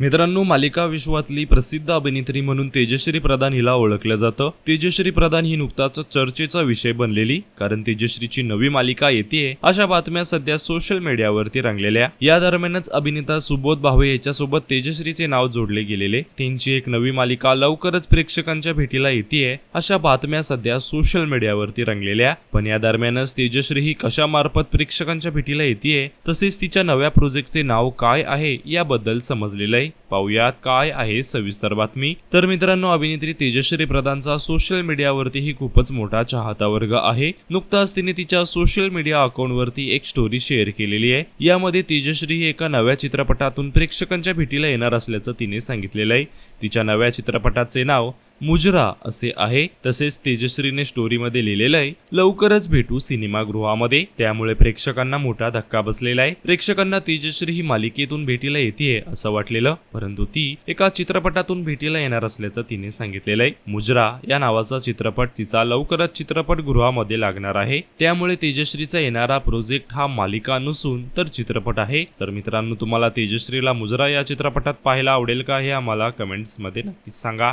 मित्रांनो मालिका विश्वातली प्रसिद्ध अभिनेत्री म्हणून तेजश्री प्रधान हिला ओळखलं जातं. तेजश्री प्रधान ही नुकताच चर्चेचा विषय बनलेली कारण तेजश्रीची नवी मालिका येते अशा बातम्या सध्या सोशल मीडियावरती रंगलेल्या. या दरम्यानच अभिनेता सुबोध भावे याच्यासोबत तेजश्रीचे नाव जोडले गेलेले. त्यांची एक नवी मालिका लवकरच प्रेक्षकांच्या भेटीला येते अशा बातम्या सध्या सोशल मीडियावरती रंगलेल्या. पण या दरम्यानच तेजश्री ही कशा मार्फत प्रेक्षकांच्या भेटीला येते तसेच तिच्या नव्या प्रोजेक्टचे नाव काय आहे याबद्दल समजलेलं आहे. पाहुयात काय आहे सविस्तर बातमी. तर मित्रांनो अभिनेत्री तेजश्री प्रधानचा सोशल मीडियावरतीही खूपच मोठा चाहता वर्ग आहे. नुकताच तिने तिच्या सोशल मीडिया अकाउंटवरती एक स्टोरी शेअर केलेली आहे. यामध्ये तेजश्री ही एका नव्या चित्रपटातून प्रेक्षकांच्या भेटीला येणार असल्याचं तिने सांगितलेलं आहे. तिच्या नव्या चित्रपटाचे नाव मुजरा असे आहे. तसेच तेजश्रीने स्टोरीमध्ये लिहिलेलं आहे लवकरच भेटू सिनेमागृहामध्ये. त्यामुळे प्रेक्षकांना मोठा धक्का बसलेला आहे. प्रेक्षकांना तेजश्री ही मालिकेतून भेटीला येते असं वाटलेलं परंतु ती एका चित्रपटातून भेटीला येणार असल्याचं तिने सांगितलेलं आहे. मुजरा या नावाचा चित्रपट तिचा लवकरच चित्रपटगृहामध्ये लागणार आहे. त्यामुळे तेजश्रीचा येणारा प्रोजेक्ट हा मालिका नसून तर चित्रपट आहे. तर मित्रांनो तुम्हाला तेजश्रीला मुजरा या चित्रपटात पाहायला आवडेल का हे आम्हाला कमेंट्समध्ये नक्कीच सांगा.